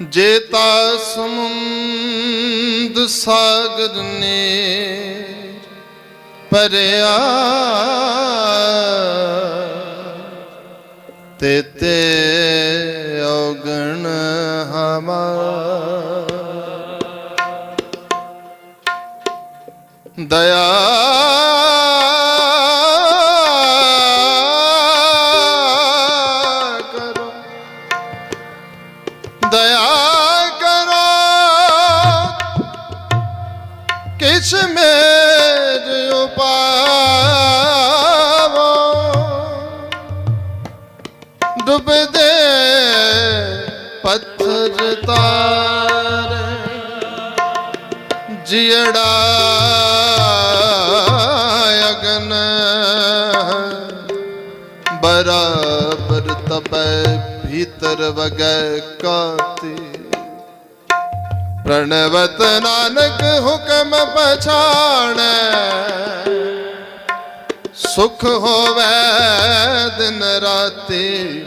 ਜੇਤਾ ਸਮੁੰਦ ਸਾਗਰ ਨੇ ਪਰਿਆ ਤੇ ਤੇ ਔਗਣ ਹਮਾ ਦਇਆ ਡੁੱਬਦੇ ਪੱਥਰ ਤਾਰ। ਜਿੜਾ ਅਗਨ ਬਰਾਬਰ ਤਪੈ ਭੀਤਰ ਵਗੈ ਕਾਤੀ। ਪ੍ਰਣਵਤ ਨਾਨਕ ਹੁਕਮ ਪਛਾਣੈ, ਸੁਖ ਹੋਵੇ ਦਿਨ ਰਾਤੀ।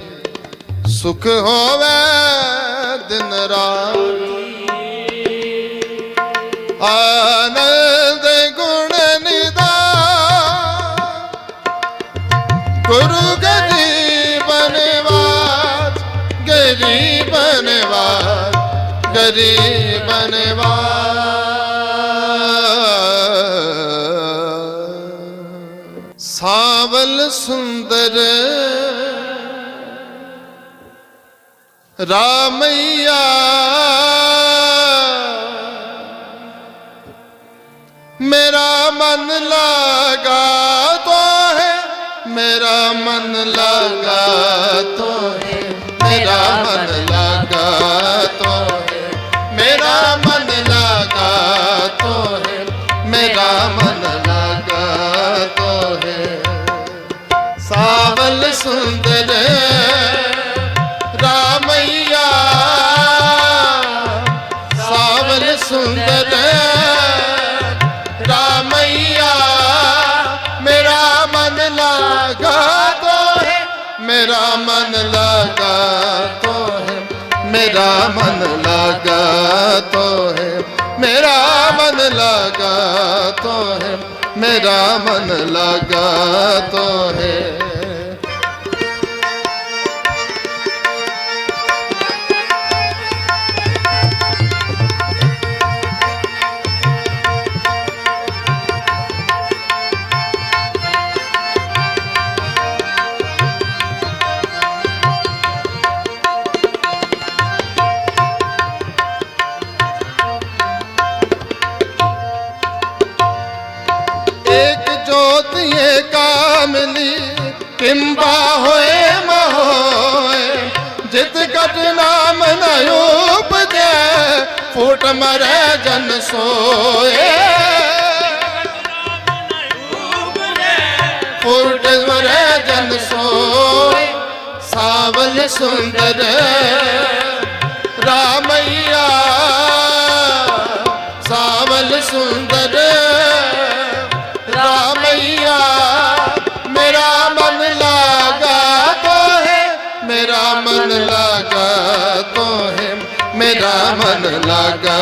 ਸੁਖ ਹੋਵੇ ਦਿਨ ਰਾਤੀ। ਆਨੰਦ ਗੁਣ ਨਿਦਾ ਗੁਰੂ ਗਰੀਬ ਨਿਵਾਜ ਗਰੀਬ ਨਿਵਾਜ ਗਰੀਬ ਨਿਵਾਜ ਸਾਵਲ ਸੁੰਦਰ ਰਾਮਈਆ। ਮੇਰਾ ਮਨ ਲਗਾ ਤੋ ਹੈ ਮੇਰਾ ਮਨ ਲਗਾ ਤੋ ਹੈ ਮੇਰਾ लगा तो है मेरा मन लगा तो है मेरा मन लगा तो है मेरा मन लगा तो है मेरा मन लगा तो है ਜੋਤੀਏ ਕਾਮਲੀ ਕਿੰਬਾ ਹੋਏ ਮੋਏ ਜਿਤ ਘਟ ਨਾਮ ਨ ਉਪਜੈ, ਫੁੱਟ ਮਰੈ ਜਨ ਸੋਏ। ਫੁੱਟ ਮਰੈ ਜਨ ਸੋਏ। ਸਾਵਲ ਸੁੰਦਰ मन लगा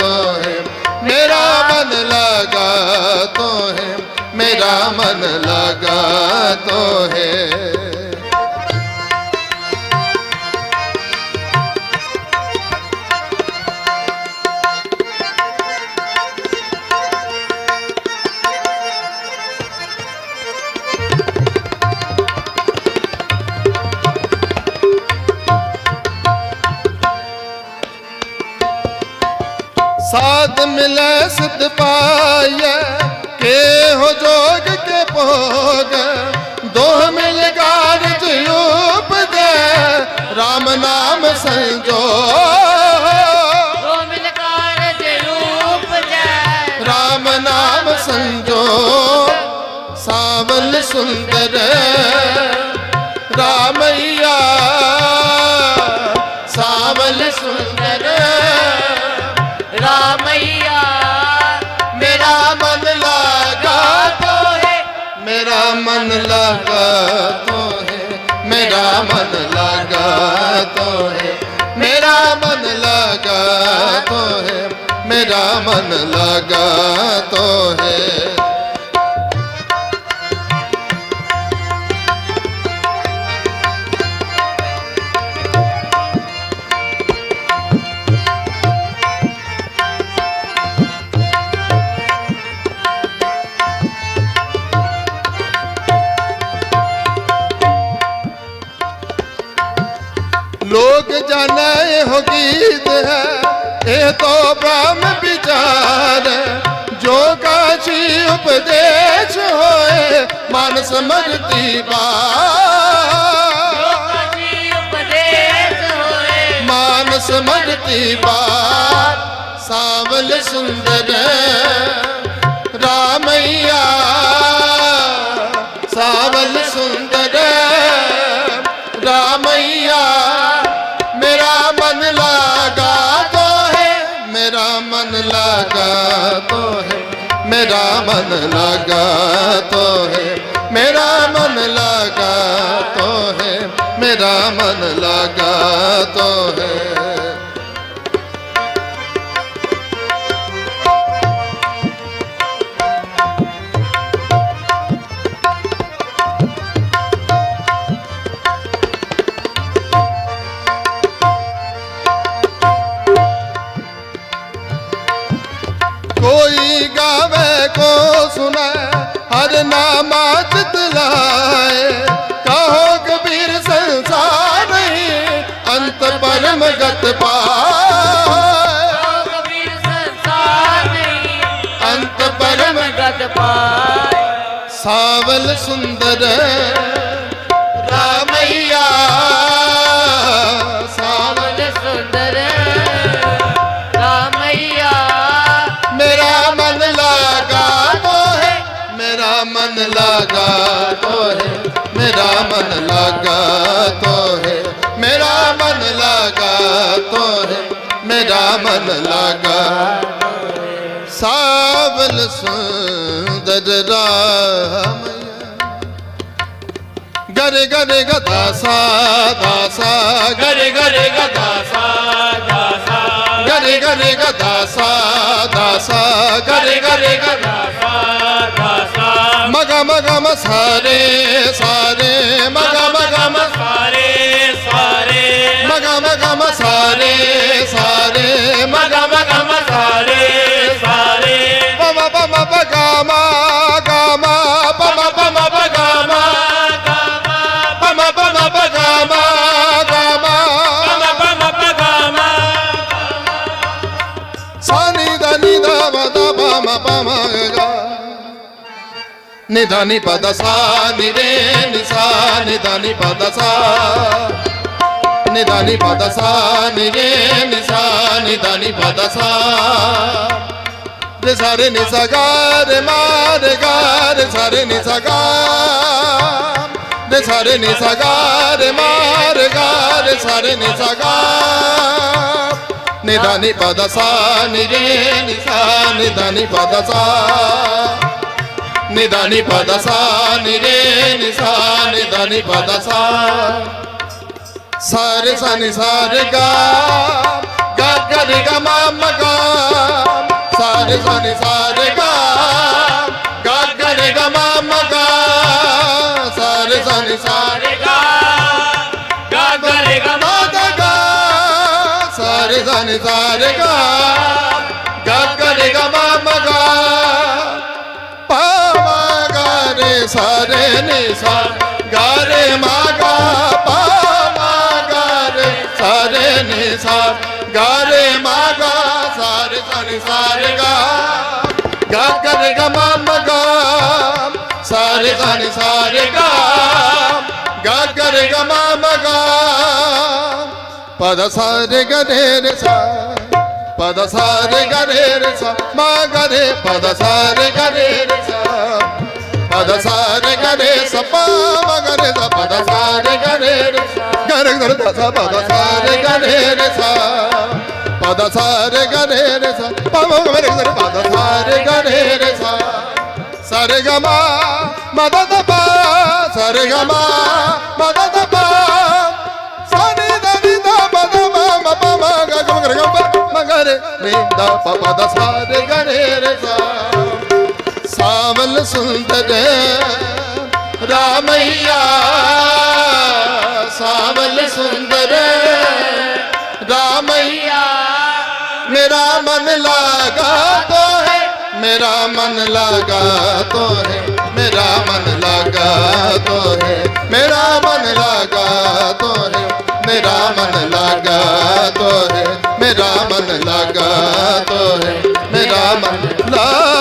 तो है मेरा मन लगा तो है मेरा मन लगा तो है ਮਿਲੈ ਸਤ ਪਾਈਐ। ਹੋ ਜੋਗ ਕੇ ਭੋਗ। ਦੋਹ ਮਿਲ ਗਾਰਜ ਉਪਜੈ। RAM ਨਾਮ ਸੰਜੋਗ ਦੋਹ ਮਿਲ ਨਾਮ ਸੰਜੋ। ਸਾਵਲ ਸੁੰਦਰ तो है मेरा मन लगा तो है मेरा मेरा मन लगा तो है मेरा मन लगा तो है ਜਾਣੈ ਇਹੋ ਗੀਤ ਹੈ। ਇਹ ਤੋਂ ਬ੍ਰਹਮ ਵਿਚਾਰ ਜੋ ਕਾਸ਼ੀ ਉਪਦੇਸ਼ ਹੋਏ ਮਨ ਸਮਰਤੀ ਬਾ ਮਨ ਸਮਰਤੀ ਬਾਰ। ਸਾਵਲ ਸੁੰਦਰ ਰਾਮਈਆ लगा तो है मेरा मन लगा तो है मेरा मन लगा तो है मेरा मन लगा तो है ਪਾਏ ਕਬੀਰ ਸੰਸਾਰ ਨਹੀਂ ਅੰਤ ਪਰਮ ਗਤ ਪਾਏ ਸਾਵਲ ਸੁੰਦਰ ਰਾਮਈਆ ਸਾਵਲ ਸੁੰਦਰ ਰਾਮਈਆ ਮੇਰਾ ਮਨ ਲਾਗਾ ਤੋਹੇ ਮੇਰਾ ਮਨ ਲਾਗਾ ਮੇਰਾ ਮਨ ਲਾਗਾ मन लगा। सावल सुंदर रामैया गरे गरे गदा सा दासा गरे गरे गदा सा दासा गरे गरे गदा सा दासा गरे गरे गदा सा दासा मग मग म सारे నిధని పద సా నిరే నిసా నిధని పద సా. నిధని పద సా నిరే నిసా నిధని పద సా. సరి నిసగార మార గార సరి నిసగా. సరి నిసగార మార గార సరి నిసగా. నిధని పద సా నిధని పద సా. నిదని పద సా నిరే నిసా నిదని పద సా సారి సని సారి గా గరి గ మమ్మ గా సారి సని సారి గా గరి గ మమ్మ గా సారి సని సారి గా గరి గ మమ్మ గా సారి సని సారి గా గరి గ ਸਾਨ ਸਾਰੇ ਗਾ। ਗਾਗਰ ਗਮਾ ਮਗਾ ਪਦ ਸਾਰੇ ਗਰੇ ਰੇ ਸਾ, ਪਦ ਸਾਰੇ ਗਰੇ ਰੇ ਸਾ, ਮਾ ਗਰੇ ਪਦ ਸਾਰੇ ਗਰੇ ਰੇ ਸਾ। పద సారే గరే రే సా పద సారే గరే రే సా మా గరే పద సారే గరే రే సా పద సారే గరే స పా మా గరే స పద సారే గరే రే సా గరే గరే ద స పద సారే గరే రే సా పద సారే గరే రే సా పా మా గరే గరే పద సారే గరే రే సా సరే గ మా మద ద పా సరే గ మా మద ద పా సని ద ని ద పద మ మ ਸਾਵਲ ਸੁੰਦਰ ਰਾਮਈਆ, ਸਾਵਲ ਸੁੰਦਰ ਰਾਮਈਆ। ਮੇਰਾ ਮਨ ਲਾਗਾ ਤੋ ਹੈ, ਮੇਰਾ ਮਨ ਲਾਗਾ ਤੋ ਹੈ, ਮੇਰਾ ਮਨ ਲਾਗਾ ਤੋ ਹੈ, ਮੇਰਾ ਮਨ ਲਾਗਾ ਤੋ ਹੈ, ਮੇਰਾ ਮਨ ਲਾਗਾ ਤੋ ਹੈ, ਮੇਰਾ ਮਨ ਲਾਗਾ ਤੋ ਹੈ, ਮੇਰਾ ਮਨ ਲਾਗਾ